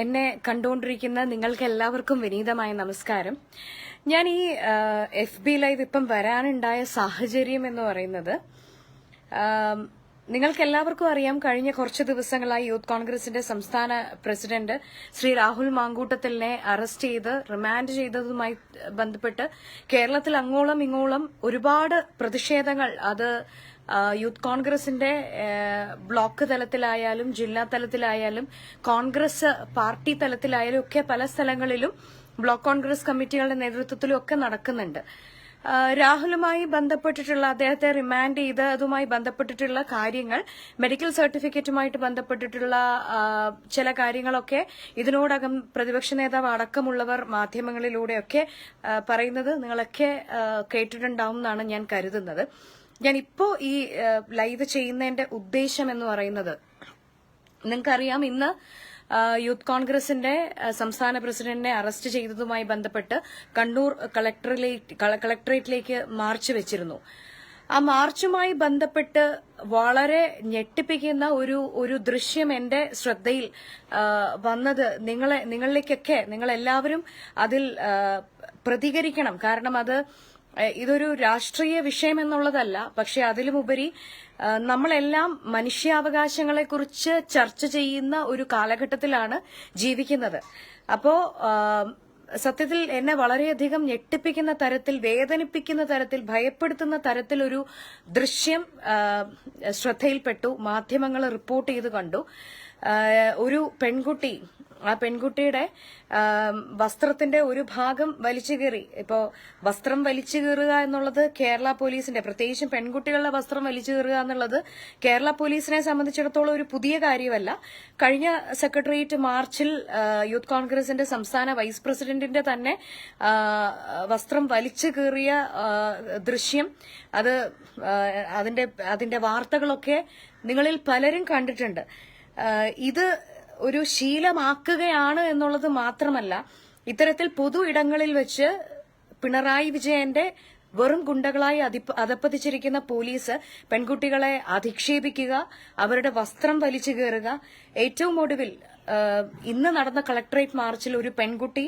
എന്നെ കണ്ടുകൊണ്ടിരിക്കുന്ന നിങ്ങൾക്ക് എല്ലാവർക്കും വിനീതമായ നമസ്കാരം. ഞാൻ ഈ എഫ് ബി ലൈവ് ഇപ്പം വരാനുണ്ടായ സാഹചര്യം എന്ന് പറയുന്നത് നിങ്ങൾക്ക് എല്ലാവർക്കും അറിയാം കഴിഞ്ഞ കുറച്ച് ദിവസങ്ങളായി യൂത്ത് കോൺഗ്രസിന്റെ സംസ്ഥാന പ്രസിഡന്റ് ശ്രീ രാഹുൽ മാങ്കൂട്ടത്തിലിനെ അറസ്റ്റ് ചെയ്ത് റിമാൻഡ് ചെയ്തതുമായി ബന്ധപ്പെട്ട് കേരളത്തിൽ അങ്ങോളം ഇങ്ങോളം ഒരുപാട് പ്രതിഷേധങ്ങൾ അത് യൂത്ത് കോൺഗ്രസിന്റെ ബ്ലോക്ക് തലത്തിലായാലും ജില്ലാ തലത്തിലായാലും കോൺഗ്രസ് പാർട്ടി തലത്തിലായാലും ഒക്കെ പല സ്ഥലങ്ങളിലും ബ്ലോക്ക് കോൺഗ്രസ് കമ്മിറ്റികളുടെ നേതൃത്വത്തിലും ഒക്കെ നടക്കുന്നുണ്ട്. രാഹുലുമായി ബന്ധപ്പെട്ടിട്ടുള്ള അദ്ദേഹത്തെ റിമാൻഡ് ചെയ്ത് അതുമായി ബന്ധപ്പെട്ടിട്ടുള്ള കാര്യങ്ങൾ മെഡിക്കൽ സർട്ടിഫിക്കറ്റുമായിട്ട് ബന്ധപ്പെട്ടിട്ടുള്ള ചില കാര്യങ്ങളൊക്കെ ഇതിനോടകം പ്രതിപക്ഷ നേതാവ് അടക്കമുള്ളവർ മാധ്യമങ്ങളിലൂടെയൊക്കെ പറയുന്നത് നിങ്ങളൊക്കെ കേട്ടിട്ടുണ്ടാവും എന്നാണ് ഞാൻ കരുതുന്നത്. ഞാൻ ഇപ്പോ ഈ ലൈവ് ചെയ്യുന്നതിന്റെ ഉദ്ദേശം എന്ന് പറയുന്നത് നിങ്ങൾക്കറിയാം ഇന്ന് യൂത്ത് കോൺഗ്രസിന്റെ സംസ്ഥാന പ്രസിഡന്റിനെ അറസ്റ്റ് ചെയ്തതുമായി ബന്ധപ്പെട്ട് കണ്ണൂർ കളക്ടറേറ്റിലേക്ക് മാർച്ച് വെച്ചിരുന്നു. ആ മാർച്ചുമായി ബന്ധപ്പെട്ട് വളരെ ഞെട്ടിപ്പിക്കുന്ന ഒരു ഒരു ദൃശ്യം എന്റെ ശ്രദ്ധയിൽ വന്നത് നിങ്ങളെ നിങ്ങളിലേക്കൊക്കെ നിങ്ങളെല്ലാവരും അതിൽ പ്രതികരിക്കണം. കാരണം അത് ഇതൊരു രാഷ്ട്രീയ വിഷയം എന്നുള്ളതല്ല പക്ഷെ അതിലുമുപരി നമ്മളെല്ലാം മനുഷ്യാവകാശങ്ങളെക്കുറിച്ച് ചർച്ച ചെയ്യുന്ന ഒരു കാലഘട്ടത്തിലാണ് ജീവിക്കുന്നത്. അപ്പോ സത്യത്തിൽ എന്നെ വളരെയധികം ഞെട്ടിപ്പിക്കുന്ന തരത്തിൽ വേദനിപ്പിക്കുന്ന തരത്തിൽ ഭയപ്പെടുത്തുന്ന തരത്തിലൊരു ദൃശ്യം ശ്രദ്ധയിൽപ്പെട്ടു മാധ്യമങ്ങൾ റിപ്പോർട്ട് ചെയ്ത് കണ്ടു. ഒരു പെൺകുട്ടി ആ പെൺകുട്ടിയുടെ വസ്ത്രത്തിന്റെ ഒരു ഭാഗം വലിച്ചു കീറി. ഇപ്പോ വസ്ത്രം വലിച്ചു കീറുക എന്നുള്ളത് കേരള പോലീസിന്റെ പ്രത്യേകിച്ചും പെൺകുട്ടികളുടെ വസ്ത്രം വലിച്ചു കീറുക എന്നുള്ളത് കേരള പോലീസിനെ സംബന്ധിച്ചിടത്തോളം ഒരു പുതിയ കാര്യമല്ല. കഴിഞ്ഞ സെക്രട്ടേറിയറ്റ് മാർച്ചിൽ യൂത്ത് കോൺഗ്രസിന്റെ സംസ്ഥാന വൈസ് പ്രസിഡന്റിന്റെ തന്നെ വസ്ത്രം വലിച്ചു കീറിയ ദൃശ്യം അത് അതിന്റെ അതിന്റെ വാർത്തകളൊക്കെ നിങ്ങളിൽ പലരും കണ്ടിട്ടുണ്ട്. ഇത് ഒരു ശീലമാക്കുകയാണ് എന്നുള്ളത് മാത്രമല്ല ഇത്തരത്തിൽ പൊതു ഇടങ്ങളിൽ വെച്ച് പിണറായി വിജയന്റെ വെറും ഗുണ്ടകളായി അതപ്പതിച്ചിരിക്കുന്ന പോലീസ് പെൺകുട്ടികളെ അധിക്ഷേപിക്കുക അവരുടെ വസ്ത്രം വലിച്ചു കയറുക. ഏറ്റവും ഒടുവിൽ ഇന്ന് നടന്ന കളക്ടറേറ്റ് മാർച്ചിൽ ഒരു പെൺകുട്ടി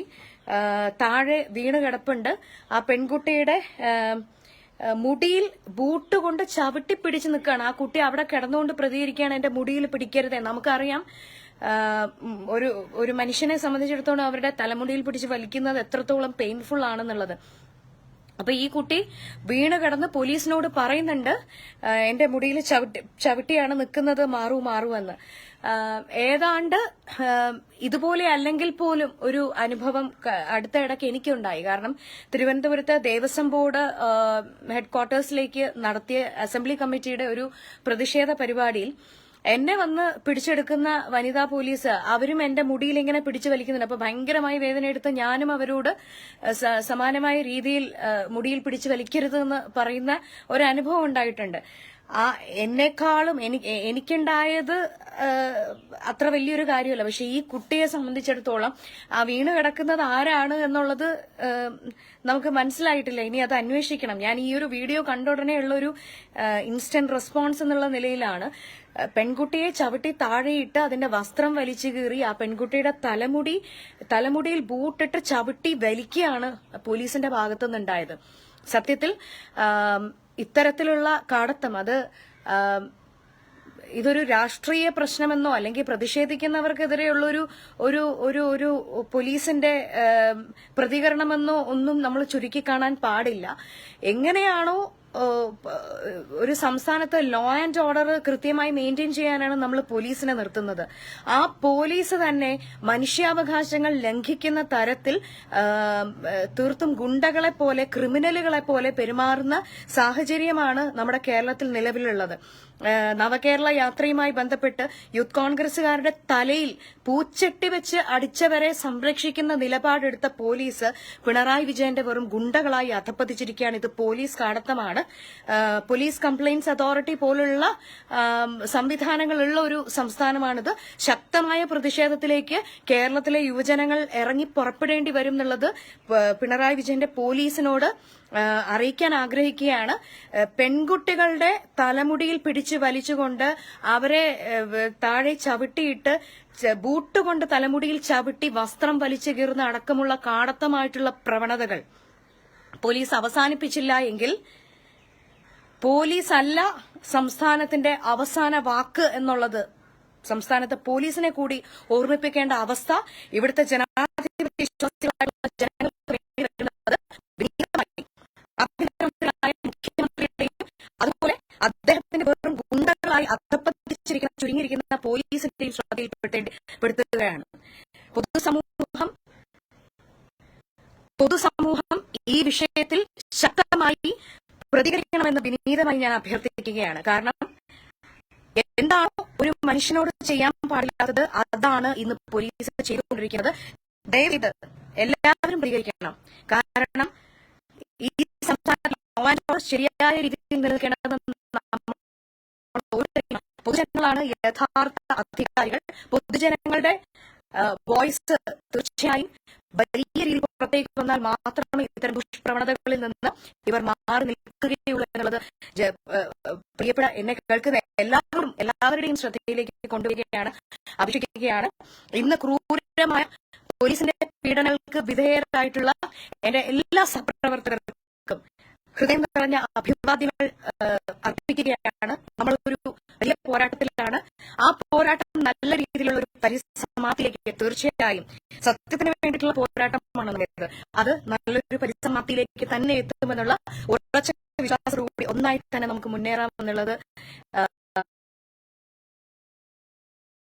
താഴെ വീണ് കിടപ്പുണ്ട്. ആ പെൺകുട്ടിയുടെ മുടിയിൽ ബൂട്ട് കൊണ്ട് ചവിട്ടി പിടിച്ച് നിൽക്കുകയാണ്. ആ കുട്ടി അവിടെ കിടന്നുകൊണ്ട് പ്രതികരിക്കുകയാണ്. എന്റെ മുടിയിൽ പിടിക്കരുതേ. നമുക്കറിയാം ഒരു ഒരു മനുഷ്യനെ സംബന്ധിച്ചിടത്തോളം അവരുടെ തലമുടിയിൽ പിടിച്ച് വലിക്കുന്നത് എത്രത്തോളം പെയിൻഫുൾ ആണെന്നുള്ളത്. അപ്പൊ ഈ കുട്ടി വീണ് കിടന്ന് പോലീസിനോട് പറയുന്നുണ്ട് എന്റെ മുടിയിൽ ചവിട്ടി ചവിട്ടിയാണ് നിൽക്കുന്നത് മാറൂ മാറൂ എന്ന്. ഏതാണ്ട് ഇതുപോലെ അല്ലെങ്കിൽ പോലും ഒരു അനുഭവം അടുത്ത ഇടയ്ക്ക് എനിക്കുണ്ടായി. കാരണം തിരുവനന്തപുരത്ത് ദേവസ്വം ബോർഡ് ഹെഡ്ക്വാർട്ടേഴ്സിലേക്ക് നടത്തിയ അസംബ്ലി കമ്മിറ്റിയുടെ ഒരു പ്രതിഷേധ പരിപാടിയിൽ എന്നെ വന്ന് പിടിച്ചെടുക്കുന്ന വനിതാ പോലീസ് അവരും എന്റെ മുടിയിൽ ഇങ്ങനെ പിടിച്ചു വലിക്കുന്നുണ്ട്. അപ്പൊ ഭയങ്കരമായി വേദന എടുത്ത് ഞാനും അവരോട് സമാനമായ രീതിയിൽ മുടിയിൽ പിടിച്ചു വലിക്കരുത് എന്ന് പറയുന്ന ഒരു അനുഭവം ഉണ്ടായിട്ടുണ്ട്. ആ എന്നെക്കാളും എനിക്ക് എനിക്കുണ്ടായത് അത്ര വലിയൊരു കാര്യമല്ല. പക്ഷെ ഈ കുട്ടിയെ സംബന്ധിച്ചിടത്തോളം ആ വീണ് കിടക്കുന്നത് ആരാണ് എന്നുള്ളത് നമുക്ക് മനസ്സിലായിട്ടില്ല. ഇനി അത് അന്വേഷിക്കണം. ഞാൻ ഈ ഒരു വീഡിയോ കണ്ട ഉടനെ ഉള്ള ഒരു ഇൻസ്റ്റന്റ് റെസ്പോൺസ് എന്നുള്ള നിലയിലാണ്. പെൺകുട്ടിയെ ചവിട്ടി താഴെയിട്ട് അതിന്റെ വസ്ത്രം വലിച്ചു കീറി ആ പെൺകുട്ടിയുടെ തലമുടി തലമുടിയിൽ ബൂട്ടിട്ട് ചവിട്ടി വലിക്കുകയാണ് പോലീസിന്റെ ഭാഗത്തുനിന്നുണ്ടായത്. സത്യത്തിൽ ഇത്തരത്തിലുള്ള കാടത്തം അത് ഇതൊരു രാഷ്ട്രീയ പ്രശ്നമെന്നോ അല്ലെങ്കിൽ പ്രതിഷേധിക്കുന്നവർക്കെതിരെയുള്ള ഒരു ഒരു ഒരു ഒരു പോലീസിന്റെ പ്രതികരണമെന്നോ ഒന്നും നമ്മൾ ചുരുക്കി കാണാൻ പാടില്ല. എങ്ങനെയാണോ ഒരു സംസ്ഥാനത്ത് ലോ ആൻഡ് ഓർഡർ കൃത്യമായി മെയിന്റെയിൻ ചെയ്യാനാണ് നമ്മൾ പോലീസിനെ നിർത്തുന്നത്. ആ പോലീസ് തന്നെ മനുഷ്യാവകാശങ്ങൾ ലംഘിക്കുന്ന തരത്തിൽ തീർത്തും ഗുണ്ടകളെ പോലെ ക്രിമിനലുകളെ പോലെ പെരുമാറുന്ന സാഹചര്യമാണ് നമ്മുടെ കേരളത്തിൽ നിലവിലുള്ളത്. നവകേരള യാത്രയുമായി ബന്ധപ്പെട്ട് യൂത്ത് കോൺഗ്രസുകാരുടെ തലയിൽ പൂച്ചെട്ടി വെച്ച് അടിച്ചവരെ സംരക്ഷിക്കുന്ന നിലപാടെടുത്ത പോലീസ് പിണറായി വിജയന്റെ വെറും ഗുണ്ടകളായി അധപ്പതിച്ചിരിക്കുകയാണ്. ഇത് പോലീസ് കാടത്തമാണ്. പോലീസ് കംപ്ലയിന്റ്സ് അതോറിറ്റി പോലുള്ള സംവിധാനങ്ങളുള്ള ഒരു സംസ്ഥാനമാണിത്. ശക്തമായ പ്രതിഷേധത്തിലേക്ക് കേരളത്തിലെ യുവജനങ്ങൾ ഇറങ്ങി പുറപ്പെടേണ്ടി വരും എന്നുള്ളത് പിണറായി വിജയന്റെ പോലീസിനോട് അറിയിക്കാൻ ആഗ്രഹിക്കുകയാണ്. പെൺകുട്ടികളുടെ തലമുടിയിൽ പിടിച്ച് വലിച്ചുകൊണ്ട് അവരെ താഴെ ചവിട്ടിയിട്ട് ബൂട്ട് കൊണ്ട് തലമുടിയിൽ ചവിട്ടി വസ്ത്രം വലിച്ചു കീറുന്ന അടക്കമുള്ള കാടത്തമായിട്ടുള്ള പ്രവണതകൾ പോലീസ് അവസാനിപ്പിച്ചില്ല എങ്കിൽ പോലീസ് അല്ല സംസ്ഥാനത്തിന്റെ അവസാന വാക്ക് എന്നുള്ളത്. സംസ്ഥാനത്തെ പോലീസിനെ കൂടി ഓർമ്മിപ്പിക്കേണ്ട അവസ്ഥ ഇവിടുത്തെ ജനാധിപത്യ വിശ്വാസികളായിട്ടുള്ള ജനങ്ങൾക്ക് മുഖ്യമന്ത്രിയുടെയും അതുപോലെ അദ്ദേഹത്തിന്റെ വെറും ഗുണ്ടകളായി അധപ്പതിച്ചിരിക്കുന്ന ചുരുങ്ങിയിരിക്കുന്ന പോലീസിന്റെയും ശ്രദ്ധയിൽപ്പെടുത്തുകയാണ് പൊതുസമൂഹം പൊതുസമൂഹം ഈ വിഷയത്തിൽ ശക്തമായി പ്രതികരിക്കണമെന്ന് വിനീതമായി ഞാൻ അഭ്യർത്ഥിക്കുകയാണ്. കാരണം എന്താണോ ഒരു മനുഷ്യനോട് ചെയ്യാൻ പാടില്ലാത്തത് അതാണ് ഇന്ന് പോലീസ് ചെയ്തുകൊണ്ടിരിക്കുന്നത്. ദയവീത് എല്ലാവരും പ്രതികരിക്കണം. കാരണം ഈ സംസ്ഥാന ശരിയായ രീതിയിൽ നിലനിൽക്കേണ്ടത് പൊതുജനങ്ങളാണ് യഥാർത്ഥ അധികാരികൾ. പൊതുജനങ്ങളുടെ വോയിസ് തീർച്ചയായും വലിയ രീതിയിൽ പുറത്തേക്ക് വന്നാൽ മാത്രമേ ഇത്തരം ദുഷ്പ്രവണതകളിൽ നിന്ന് ഇവർ മാറി നിൽക്കുകയുള്ളൂ എന്നുള്ളത് പ്രിയപ്പെട്ട എന്നെ കേൾക്കുന്ന എല്ലാവരും എല്ലാവരുടെയും ശ്രദ്ധയിലേക്ക് കൊണ്ടുവരികയാണ് അഭിഷേകിക്കുകയാണ്. ഇന്ന് ക്രൂരമായ പോലീസിന്റെ പീഡനങ്ങൾക്ക് വിധേയരായിട്ടുള്ള എന്റെ എല്ലാ സഹപ്രവർത്തകർക്കും ഹൃദയം നിറഞ്ഞ അഭിവാദ്യങ്ങൾ അർപ്പിക്കുകയാണ് അർപ്പിക്കുകയാണ്. നമ്മളൊരു വലിയ പോരാട്ടത്തിലാണ് ആ പോരാട്ടം നല്ല രീതിയിലുള്ള ഒരു പരിസമാപ്തിയിലേക്ക് തീർച്ചയായും സത്യത്തിന് വേണ്ടിയിട്ടുള്ള പോരാട്ടമാണ് നമ്മുടേത് അത് നല്ലൊരു പരിസമാപ്തിയിലേക്ക് തന്നെ എത്തുമെന്നുള്ള ഉറച്ച വിശ്വാസത്തോടുകൂടി ഒന്നായി തന്നെ നമുക്ക് മുന്നേറാം എന്നുള്ളത്